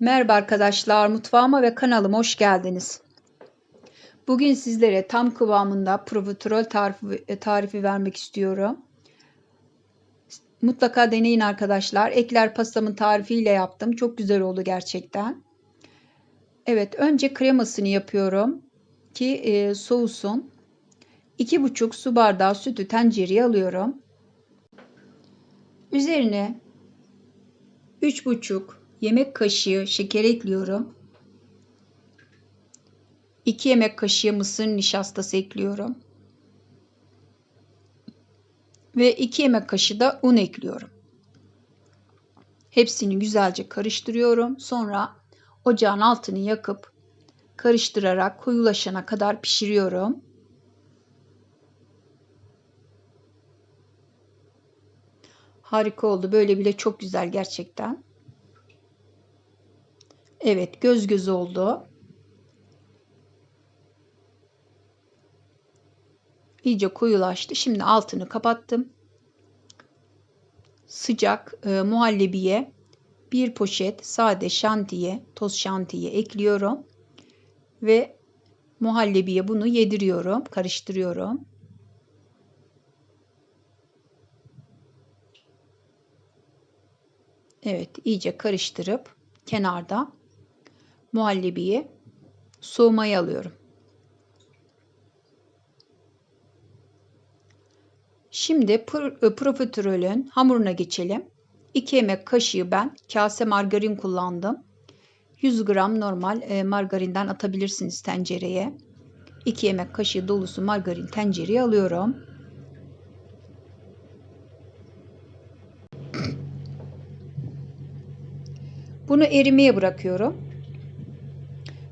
Merhaba arkadaşlar, mutfağıma ve kanalıma hoş geldiniz. Bugün sizlere tam kıvamında profiterol tarifi, e, tarifi vermek istiyorum. Mutlaka deneyin arkadaşlar. Ekler pastamın tarifiyle yaptım. Çok güzel oldu gerçekten. Evet, önce kremasını yapıyorum ki e, soğusun. 2,5 su bardağı sütü tencereye alıyorum. Üzerine 3,5 yemek kaşığı şeker ekliyorum. 2 yemek kaşığı mısır nişastası ekliyorum. Ve 2 yemek kaşığı da un ekliyorum. Hepsini güzelce karıştırıyorum. Sonra ocağın altını yakıp karıştırarak koyulaşana kadar pişiriyorum. Harika oldu. Böyle bile çok güzel gerçekten. Evet göz göz oldu. İyice koyulaştı. Şimdi altını kapattım. Sıcak e, muhallebiye bir poşet sade şantiye, toz şantiye ekliyorum. Ve muhallebiye bunu yediriyorum, karıştırıyorum. Evet, iyice karıştırıp kenarda muhallebiyi soğumaya alıyorum. Şimdi e, profiterolün hamuruna geçelim. 2 yemek kaşığı ben kase margarin kullandım. 100 gram normal e, margarinden atabilirsiniz tencereye. 2 yemek kaşığı dolusu margarin tencereye alıyorum. Bunu erimeye bırakıyorum.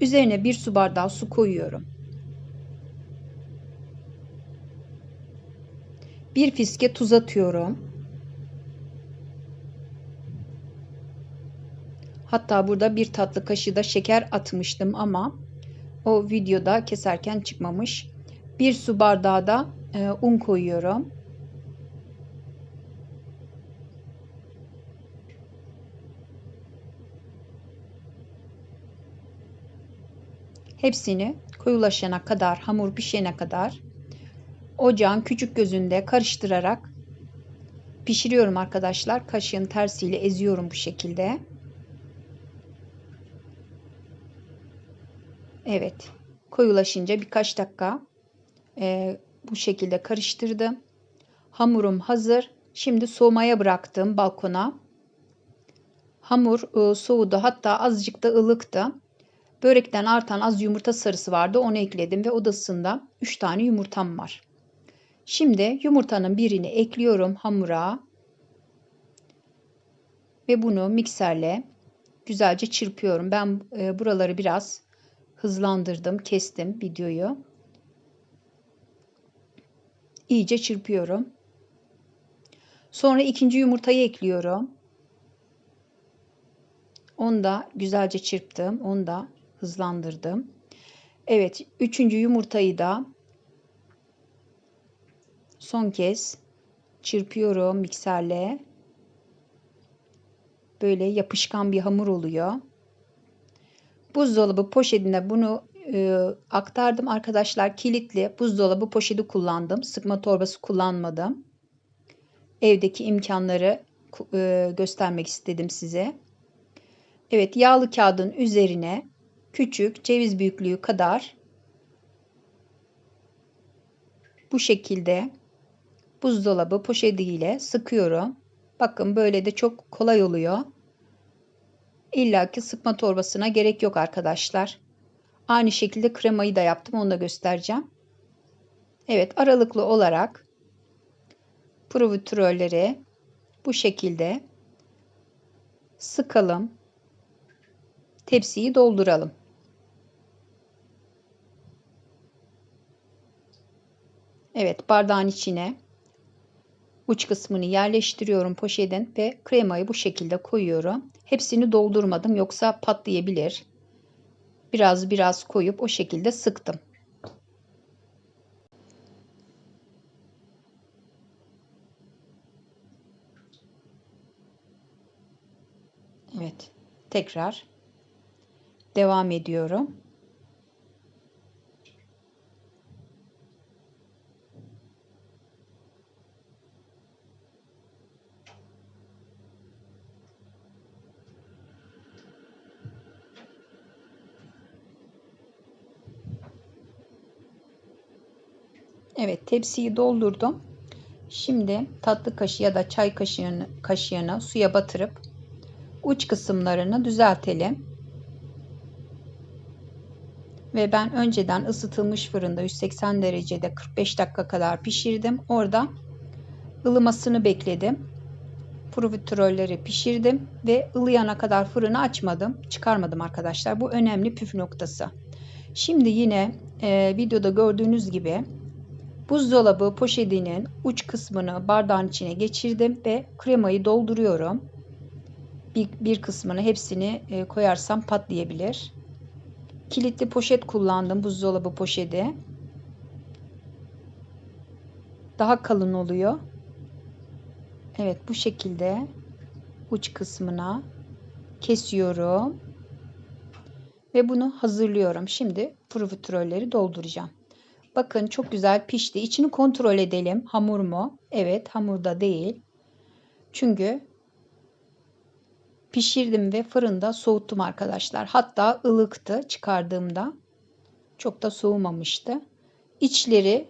Üzerine bir su bardağı su koyuyorum. Bir fiske tuz atıyorum. Hatta burada bir tatlı kaşığı da şeker atmıştım ama o videoda keserken çıkmamış. Bir su bardağı da e, un koyuyorum. Hepsini koyulaşana kadar, hamur pişene kadar ocağın küçük gözünde karıştırarak pişiriyorum arkadaşlar. Kaşığın tersiyle eziyorum bu şekilde. Evet. Koyulaşınca birkaç dakika e, bu şekilde karıştırdım. Hamurum hazır. Şimdi soğumaya bıraktım balkona. Hamur e, soğudu. Hatta azıcık da ılıktı. Börekten artan az yumurta sarısı vardı. Onu ekledim ve odasında 3 tane yumurtam var. Şimdi yumurtanın birini ekliyorum hamura. Ve bunu mikserle güzelce çırpıyorum. Ben e, buraları biraz hızlandırdım, kestim videoyu. İyice çırpıyorum. Sonra ikinci yumurtayı ekliyorum. Onu da güzelce çırptım. Onu da hızlandırdım. Evet, üçüncü yumurtayı da son kez çırpıyorum mikserle. Böyle yapışkan bir hamur oluyor. Buzdolabı poşetine bunu e, aktardım arkadaşlar. Kilitli buzdolabı poşeti kullandım. Sıkma torbası kullanmadım. Evdeki imkanları e, göstermek istedim size. Evet yağlı kağıdın üzerine küçük ceviz büyüklüğü kadar bu şekilde buzdolabı poşetiyle sıkıyorum. Bakın böyle de çok kolay oluyor. İlla ki sıkma torbasına gerek yok arkadaşlar. Aynı şekilde kremayı da yaptım. Onu da göstereceğim. Evet aralıklı olarak profiterolleri bu şekilde sıkalım. Tepsiyi dolduralım. Evet bardağın içine uç kısmını yerleştiriyorum poşetin ve kremayı bu şekilde koyuyorum. Hepsini doldurmadım yoksa patlayabilir. Biraz biraz koyup o şekilde sıktım. Evet tekrar devam ediyorum. Evet tepsiyi doldurdum. Şimdi tatlı kaşığı ya da çay kaşığını, kaşığını suya batırıp uç kısımlarını düzeltelim. Ve ben önceden ısıtılmış fırında 180 derecede 45 dakika kadar pişirdim. Orada ılımasını bekledim. Profiterolleri pişirdim ve ılıyana kadar fırını açmadım. Çıkarmadım arkadaşlar. Bu önemli püf noktası. Şimdi yine e, videoda gördüğünüz gibi buzdolabı poşetinin uç kısmını bardağın içine geçirdim ve kremayı dolduruyorum. Bir, bir kısmını hepsini e, koyarsam patlayabilir. Kilitli poşet kullandım buzdolabı poşeti. Daha kalın oluyor. Evet bu şekilde uç kısmına kesiyorum. Ve bunu hazırlıyorum. Şimdi profiterolleri dolduracağım. Bakın çok güzel pişti. İçini kontrol edelim. Hamur mu? Evet hamurda değil. Çünkü pişirdim ve fırında soğuttum arkadaşlar. Hatta ılıktı çıkardığımda. Çok da soğumamıştı. İçleri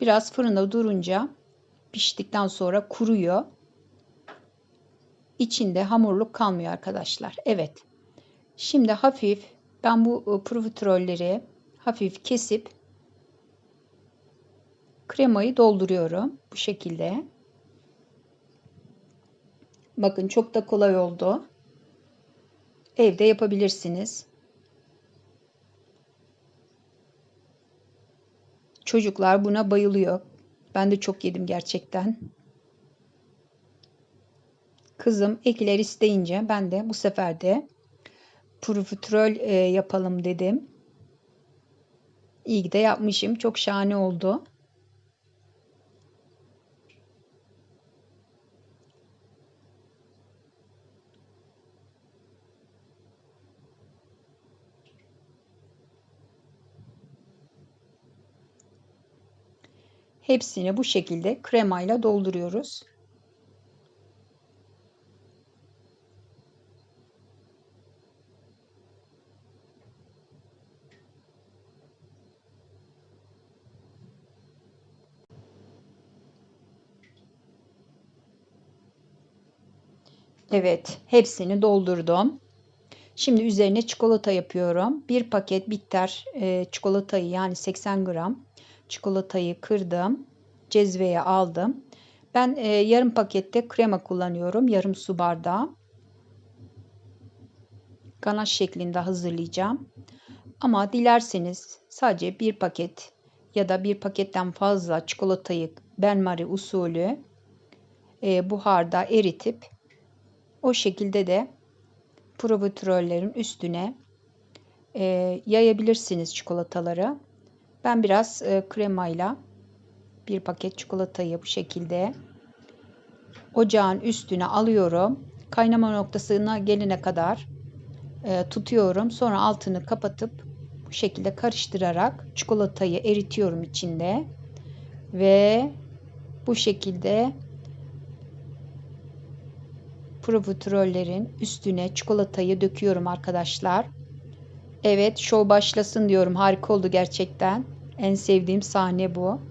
biraz fırında durunca piştikten sonra kuruyor. İçinde hamurluk kalmıyor arkadaşlar. Evet. Şimdi hafif ben bu profiterolleri hafif kesip kremayı dolduruyorum bu şekilde. Bakın çok da kolay oldu. Evde yapabilirsiniz. Çocuklar buna bayılıyor. Ben de çok yedim gerçekten. Kızım ekler isteyince ben de bu sefer de profiterol e, yapalım dedim. İyi de yapmışım. Çok şahane oldu. Hepsini bu şekilde kremayla dolduruyoruz. Evet, hepsini doldurdum. Şimdi üzerine çikolata yapıyorum. Bir paket bitter e, çikolatayı yani 80 gram çikolatayı kırdım. Cezveye aldım. Ben e, yarım pakette krema kullanıyorum. Yarım su bardağı. Ganaş şeklinde hazırlayacağım. Ama dilerseniz sadece bir paket ya da bir paketten fazla çikolatayı benmari usulü e, buharda eritip o şekilde de profiterollerin üstüne e, yayabilirsiniz çikolataları. Ben biraz e, kremayla bir paket çikolatayı bu şekilde ocağın üstüne alıyorum. Kaynama noktasına gelene kadar e, tutuyorum. Sonra altını kapatıp bu şekilde karıştırarak çikolatayı eritiyorum içinde. Ve bu şekilde profiterollerin üstüne çikolatayı döküyorum arkadaşlar. Evet show başlasın diyorum. Harika oldu gerçekten. En sevdiğim sahne bu.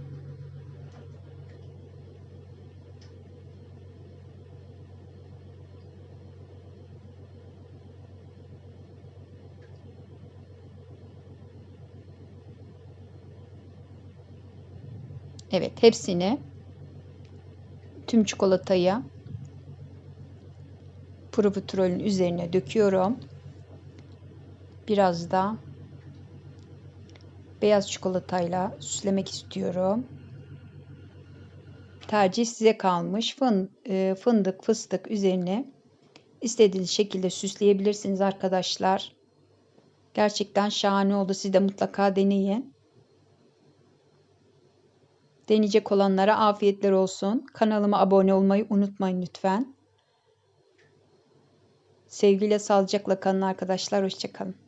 Evet hepsini tüm çikolatayı profiterolün üzerine döküyorum. Biraz da beyaz çikolatayla süslemek istiyorum. Tercih size kalmış. E, fındık, fıstık üzerine istediğiniz şekilde süsleyebilirsiniz arkadaşlar. Gerçekten şahane oldu. Siz de mutlaka deneyin. Deneyecek olanlara afiyetler olsun. Kanalıma abone olmayı unutmayın lütfen. Sevgiyle sağlıcakla kalın arkadaşlar. Hoşçakalın.